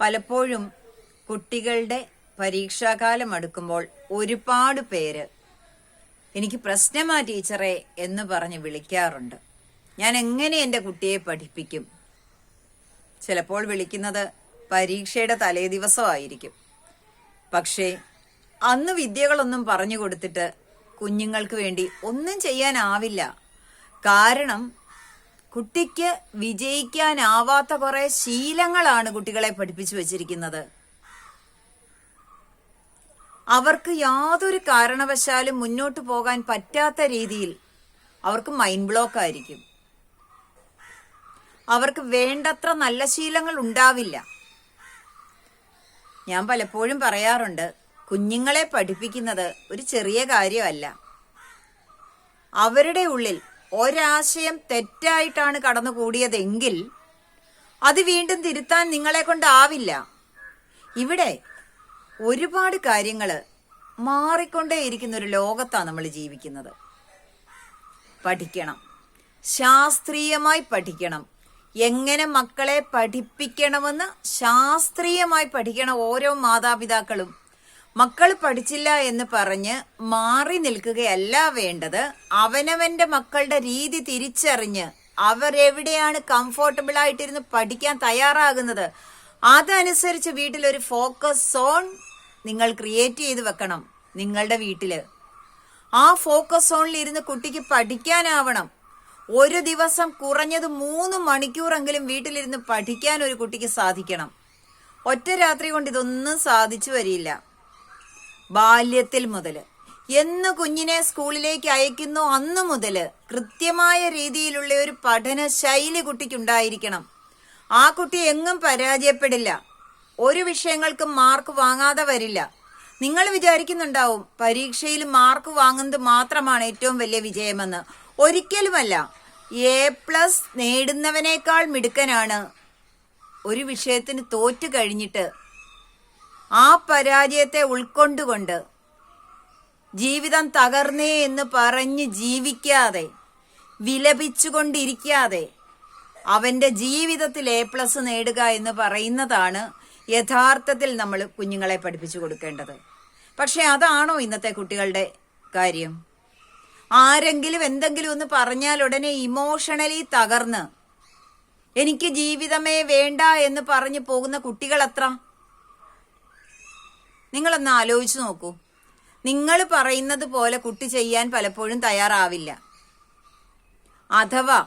പലപ്പോഴും കുട്ടികളുടെ പരീക്ഷാകാലം അടുക്കുമ്പോൾ ഒരുപാട് പേര് എനിക്ക് പ്രശ്നമാ ടീച്ചറെ എന്ന് പറഞ്ഞ് വിളിക്കാറുണ്ട്. ഞാൻ എങ്ങനെ എന്റെ കുട്ടിയെ പഠിപ്പിക്കും? ചിലപ്പോൾ വിളിക്കുന്നത് പരീക്ഷയുടെ തലേ ദിവസമായിരിക്കും. പക്ഷേ അന്ന് വിദ്യകളൊന്നും പറഞ്ഞു കൊടുത്തിട്ട് കുഞ്ഞുങ്ങൾക്ക് വേണ്ടി ഒന്നും ചെയ്യാനാവില്ല. കാരണം കുട്ടിക്ക് വിജയിക്കാനാവാത്ത കുറെ ശീലങ്ങളാണ് കുട്ടികളെ പഠിപ്പിച്ചു വച്ചിരിക്കുന്നത്. അവർക്ക് യാതൊരു കാരണവശാലും മുന്നോട്ട് പോകാൻ പറ്റാത്ത രീതിയിൽ അവർക്ക് മൈൻഡ് ബ്ലോക്ക് ആയിരിക്കും അവർക്ക് വേണ്ടത്ര നല്ല ശീലങ്ങൾ ഉണ്ടാവില്ല. ഞാൻ പലപ്പോഴും പറയാറുണ്ട് കുഞ്ഞുങ്ങളെ പഠിപ്പിക്കുന്നത് ഒരു ചെറിയ കാര്യമല്ല. അവരുടെ ഉള്ളിൽ ഒരാശയം തെറ്റായിട്ടാണ് കടന്നുകൂടിയതെങ്കിൽ അത് വീണ്ടും തിരുത്താൻ നിങ്ങളെ കൊണ്ടാവില്ല. ഇവിടെ ഒരുപാട് കാര്യങ്ങൾ മാറിക്കൊണ്ടേയിരിക്കുന്ന ഒരു ലോകത്താണ് നമ്മൾ ജീവിക്കുന്നത്. പഠിക്കണം. ശാസ്ത്രീയമായി പഠിക്കണം. എങ്ങനെ മക്കളെ പഠിപ്പിക്കണമെന്ന് ശാസ്ത്രീയമായി പഠിക്കണം ഓരോ മാതാപിതാക്കളും. മക്കൾ പഠിച്ചില്ല എന്ന് പറഞ്ഞ് മാറി നിൽക്കുകയല്ല വേണ്ടത്. അവനവന്റെ മക്കളുടെ രീതി തിരിച്ചറിഞ്ഞ് അവരെവിടെയാണ് കംഫോർട്ടബിൾ ആയിട്ടിരുന്ന് പഠിക്കാൻ തയ്യാറാകുന്നത്. അതനുസരിച്ച് വീട്ടിലൊരു ഫോക്കസ് സോൺ നിങ്ങൾ ക്രിയേറ്റ് ചെയ്ത് വെക്കണം നിങ്ങളുടെ വീട്ടിൽ. ആ ഫോക്കസ് സോണിൽ ഇരുന്ന് കുട്ടിക്ക് പഠിക്കാനാവണം. ഒരു ദിവസം കുറഞ്ഞത് മൂന്ന് മണിക്കൂറെങ്കിലും വീട്ടിലിരുന്ന് പഠിക്കാൻ ഒരു കുട്ടിക്ക് സാധിക്കണം. ഒറ്റ രാത്രി കൊണ്ട് ഇതൊന്നും സാധിച്ചു വരില്ല. ബാല്യത്തിൽ മുതൽ. എന്ന് കുഞ്ഞിനെ സ്കൂളിലേക്ക് അയക്കുന്നു അന്നു മുതൽ കൃത്യമായ രീതിയിലുള്ള ഒരു പഠന ശൈലി കുട്ടിക്കുണ്ടായിരിക്കണം. ആ കുട്ടി എങ്ങും പരാജയപ്പെടില്ല. ഒരു വിഷയങ്ങൾക്കും മാർക്ക് വാങ്ങാതെ വരില്ല. നിങ്ങൾ വിചാരിക്കുന്നുണ്ടാവും പരീക്ഷയിൽ മാർക്ക് വാങ്ങുന്നത് മാത്രമാണ് ഏറ്റവും വലിയ വിജയമെന്ന്. ഒരിക്കലുമല്ല. എ പ്ലസ് നേടുന്നവനേക്കാൾ മിടുക്കനാണ്. ഒരു വിഷയത്തിന് തോറ്റു കഴിഞ്ഞിട്ട് ആ പരാജയത്തെ ഉൾക്കൊണ്ടുകൊണ്ട് ജീവിതം തകർന്നേ എന്ന് പറഞ്ഞ് ജീവിക്കാതെ വിലപിച്ചുകൊണ്ടിരിക്കാതെ അവന്റെ ജീവിതത്തിൽ എ പ്ലസ് നേടുക എന്ന് പറയുന്നതാണ് യഥാർത്ഥത്തിൽ നമ്മൾ കുഞ്ഞുങ്ങളെ പഠിപ്പിച്ചു കൊടുക്കേണ്ടത്. പക്ഷെ അതാണോ ഇന്നത്തെ കുട്ടികളുടെ കാര്യം? ആരെങ്കിലും എന്തെങ്കിലും ഒന്ന് പറഞ്ഞാൽ ഉടനെ ഇമോഷണലി തകർന്ന് എനിക്ക് ജീവിതമേ വേണ്ട എന്ന് പറഞ്ഞു പോകുന്ന കുട്ടികൾ എത്ര നിങ്ങളൊന്ന് ആലോചിച്ചു നോക്കൂ. നിങ്ങൾ പറയുന്നത് പോലെ കുട്ടി ചെയ്യാൻ പലപ്പോഴും തയ്യാറാവില്ല. അഥവാ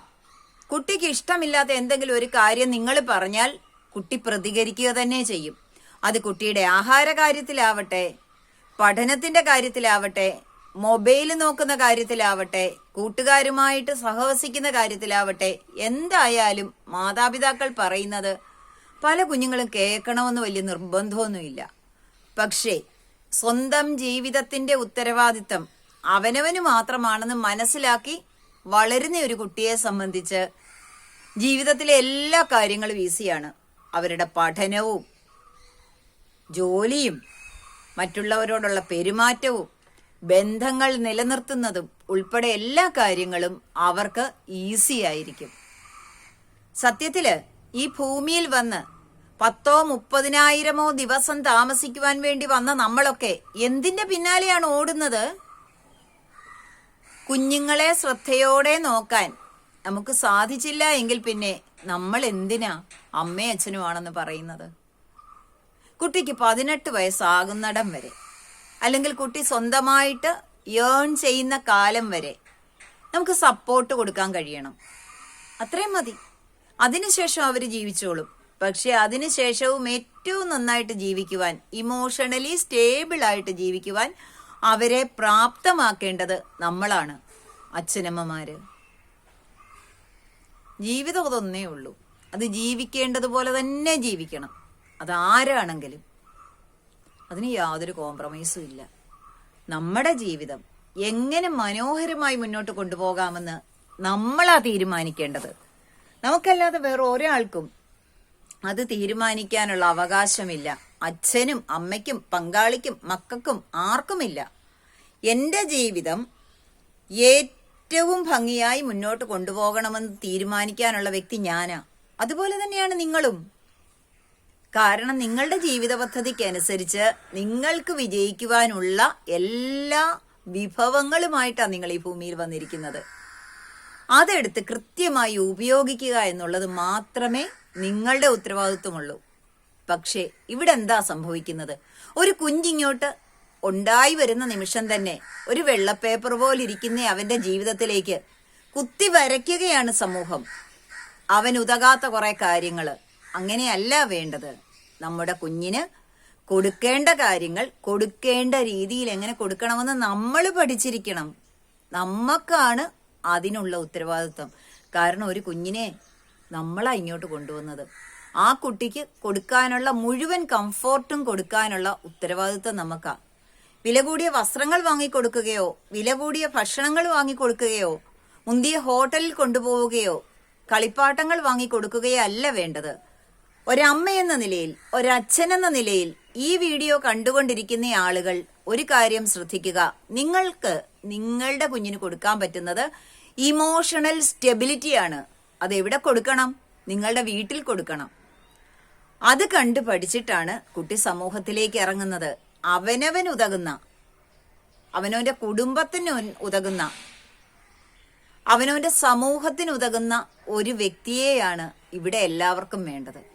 കുട്ടിക്ക് ഇഷ്ടമില്ലാത്ത എന്തെങ്കിലും ഒരു കാര്യം നിങ്ങൾ പറഞ്ഞാൽ കുട്ടി പ്രതികരിക്കുക തന്നെ ചെയ്യും. അത് കുട്ടിയുടെ ആഹാര കാര്യത്തിലാവട്ടെ പഠനത്തിന്റെ കാര്യത്തിലാവട്ടെ മൊബൈൽ നോക്കുന്ന കാര്യത്തിലാവട്ടെ കൂട്ടുകാരുമായിട്ട് സഹവസിക്കുന്ന കാര്യത്തിലാവട്ടെ എന്തായാലും മാതാപിതാക്കൾ പറയുന്നത് പല കുഞ്ഞുങ്ങളും കേൾക്കണമെന്ന് വലിയ നിർബന്ധമൊന്നുമില്ല. പക്ഷേ സ്വന്തം ജീവിതത്തിന്റെ ഉത്തരവാദിത്തം അവനവന് മാത്രമാണെന്ന് മനസ്സിലാക്കി വളരുന്ന ഒരു കുട്ടിയെ സംബന്ധിച്ച് ജീവിതത്തിലെ എല്ലാ കാര്യങ്ങളും ഈസിയാണ്. അവരുടെ പഠനവും ജോലിയും മറ്റുള്ളവരോടുള്ള പെരുമാറ്റവും ബന്ധങ്ങൾ നിലനിർത്തുന്നതും ഉൾപ്പെടെ എല്ലാ കാര്യങ്ങളും അവർക്ക് ഈസി ആയിരിക്കും. സത്യത്തിൽ ഈ ഭൂമിയിൽ വന്ന് പത്തോ മുപ്പതിനായിരമോ ദിവസം താമസിക്കുവാൻ വേണ്ടി വന്ന നമ്മളൊക്കെ എന്തിന്റെ പിന്നാലെയാണ് ഓടുന്നത്? കുഞ്ഞുങ്ങളെ ശ്രദ്ധയോടെ നോക്കാൻ. നമുക്ക് സാധിച്ചില്ല എങ്കിൽ പിന്നെ നമ്മൾ എന്തിനാ അമ്മയും അച്ഛനുമാണെന്ന് പറയുന്നത്? കുട്ടിക്ക് പതിനെട്ട് വയസ്സാകുന്നിടം വരെ അല്ലെങ്കിൽ കുട്ടി സ്വന്തമായിട്ട് ഏൺ ചെയ്യുന്ന കാലം വരെ നമുക്ക് സപ്പോർട്ട് കൊടുക്കാൻ കഴിയണം. അത്രയും മതി. അതിനുശേഷം അവർ ജീവിച്ചോളും. പക്ഷെ അതിനുശേഷവും ഏറ്റവും നന്നായിട്ട് ജീവിക്കുവാൻ ഇമോഷണലി സ്റ്റേബിൾ ആയിട്ട് ജീവിക്കുവാൻ അവരെ പ്രാപ്തമാക്കേണ്ടത് നമ്മളാണ് അച്ഛനമ്മമാര്. ജീവിതം അതൊന്നേ ഉള്ളൂ. അത് ജീവിക്കേണ്ടതുപോലെ തന്നെ ജീവിക്കണം. അത് ആരാണെങ്കിലും. അതിന് യാതൊരു കോംപ്രമൈസും ഇല്ല. നമ്മുടെ ജീവിതം എങ്ങനെ മനോഹരമായി മുന്നോട്ട് കൊണ്ടുപോകാമെന്ന് നമ്മളാ തീരുമാനിക്കേണ്ടത്. നമുക്കല്ലാതെ വേറെ ഒരാൾക്കും അത് തീരുമാനിക്കാനുള്ള അവകാശമില്ല. അച്ഛനും അമ്മയ്ക്കും പങ്കാളിക്കും മക്കൾക്കും ആർക്കുമില്ല. എന്റെ ജീവിതം ഏറ്റവും ഭംഗിയായി മുന്നോട്ട് കൊണ്ടുപോകണമെന്ന് തീരുമാനിക്കാനുള്ള വ്യക്തി ഞാനാ. അതുപോലെ തന്നെയാണ് നിങ്ങളും. കാരണം നിങ്ങളുടെ ജീവിത പദ്ധതിക്കനുസരിച്ച് നിങ്ങൾക്ക് വിജയിക്കുവാനുള്ള എല്ലാ വിഭവങ്ങളുമായിട്ടാണ് നിങ്ങൾ ഈ ഭൂമിയിൽ വന്നിരിക്കുന്നത്. അതെടുത്ത് കൃത്യമായി ഉപയോഗിക്കുക എന്നുള്ളത് മാത്രമേ നിങ്ങളുടെ ഉത്തരവാദിത്വമുള്ളൂ. പക്ഷേ ഇവിടെ എന്താ സംഭവിക്കുന്നത്? ഒരു കുഞ്ഞിങ്ങോട്ട് ഉണ്ടായി വരുന്ന നിമിഷം തന്നെ ഒരു വെള്ളപ്പേപ്പർ പോലിരിക്കുന്ന അവന്റെ ജീവിതത്തിലേക്ക് കുത്തി വരയ്ക്കുകയാണ് സമൂഹം. അവൻ ഉതകാത്ത കുറെ കാര്യങ്ങൾ. അങ്ങനെയല്ല വേണ്ടത്. നമ്മുടെ കുഞ്ഞിന് കൊടുക്കേണ്ട കാര്യങ്ങൾ കൊടുക്കേണ്ട രീതിയിൽ എങ്ങനെ കൊടുക്കണമെന്ന് നമ്മൾ പഠിച്ചിരിക്കണം. നമ്മക്കാണ് അതിനുള്ള ഉത്തരവാദിത്വം. കാരണം ഒരു കുഞ്ഞിനെ നമ്മളാ ഇങ്ങോട്ട് കൊണ്ടുവന്നത്. ആ കുട്ടിക്ക് കൊടുക്കാനുള്ള മുഴുവൻ കംഫോർട്ടും കൊടുക്കാനുള്ള ഉത്തരവാദിത്വം നമുക്കാ. വില കൂടിയ വസ്ത്രങ്ങൾ വാങ്ങിക്കൊടുക്കുകയോ വില കൂടിയ ഭക്ഷണങ്ങൾ വാങ്ങിക്കൊടുക്കുകയോ മുന്തിയ ഹോട്ടലിൽ കൊണ്ടുപോവുകയോ കളിപ്പാട്ടങ്ങൾ വാങ്ങിക്കൊടുക്കുകയോ അല്ല വേണ്ടത്. ഒരമ്മ എന്ന നിലയിൽ ഒരച്ഛൻ എന്ന നിലയിൽ ഈ വീഡിയോ കണ്ടുകൊണ്ടിരിക്കുന്ന ആളുകൾ ഒരു കാര്യം ശ്രദ്ധിക്കുക. നിങ്ങൾക്ക് നിങ്ങളുടെ കുഞ്ഞിന് കൊടുക്കാൻ പറ്റുന്നത് ഇമോഷണൽ സ്റ്റെബിലിറ്റിയാണ്. അത് എവിടെ കൊടുക്കണം? നിങ്ങളുടെ വീട്ടിൽ കൊടുക്കണം. അത് കണ്ട് പഠിച്ചിട്ടാണ് കുട്ടി സമൂഹത്തിലേക്ക് ഇറങ്ങുന്നത്. അവനവൻ ഉതകുന്ന. അവനവന്റെ കുടുംബത്തിന് ഉതകുന്ന. അവനവന്റെ സമൂഹത്തിന് ഉതകുന്ന ഒരു വ്യക്തിയെയാണ് ഇവിടെ എല്ലാവർക്കും വേണ്ടത്.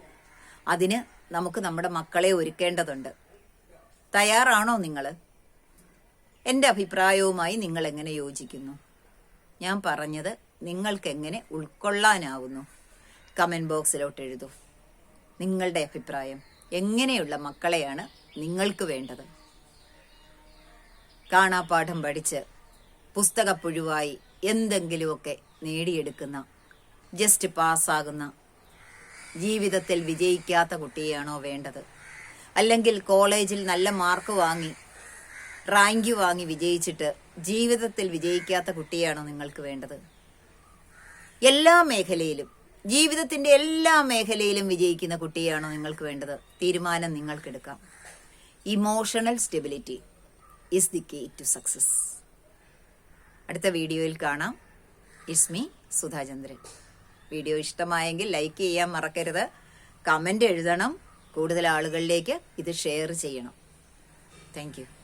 അതിന് നമുക്ക് നമ്മുടെ മക്കളെ ഒരുക്കേണ്ടതുണ്ട്. തയ്യാറാണോ നിങ്ങൾ എന്റെ അഭിപ്രായവുമായി നിങ്ങൾ എങ്ങനെ യോജിക്കുന്നു? ഞാൻ പറഞ്ഞത് നിങ്ങൾക്ക് എങ്ങനെ ഉൾക്കൊള്ളാനാവുന്നു? കമന്റ് ബോക്സിലോട്ട് എഴുതൂ. നിങ്ങളുടെ അഭിപ്രായം. എങ്ങനെയുള്ള മക്കളെയാണ് നിങ്ങൾക്ക് വേണ്ടത്? കാണാപ്പാഠം പഠിച്ച് പുസ്തകപ്പുഴുവായി എന്തെങ്കിലുമൊക്കെ നേടിയെടുക്കുന്ന ജസ്റ്റ് പാസ്സാകുന്ന ജീവിതത്തിൽ വിജയിക്കാത്ത കുട്ടിയാണോ വേണ്ടത്? അല്ലെങ്കിൽ കോളേജിൽ നല്ല മാർക്ക് വാങ്ങി റാങ്ക് വാങ്ങി വിജയിച്ചിട്ട് ജീവിതത്തിൽ വിജയിക്കാത്ത കുട്ടിയാണോ നിങ്ങൾക്ക് വേണ്ടത്? എല്ലാ മേഖലയിലും ജീവിതത്തിന്റെ എല്ലാ മേഖലയിലും വിജയിക്കുന്ന കുട്ടിയാണോ നിങ്ങൾക്ക് വേണ്ടത്? തീരുമാനം നിങ്ങൾക്കെടുക്കാം. Emotional stability is the key to success അടുത്ത വീഡിയോയിൽ കാണാം. ഇസ്മി സുധാചന്ദ്രൻ വീഡിയോ ഇഷ്ടമായെങ്കിൽ ലൈക്ക് ചെയ്യാൻ മറക്കരുത്. കമന്റ് എഴുതണം. കൂടുതൽ ആളുകളിലേക്ക് ഇത് ഷെയർ ചെയ്യണം. താങ്ക്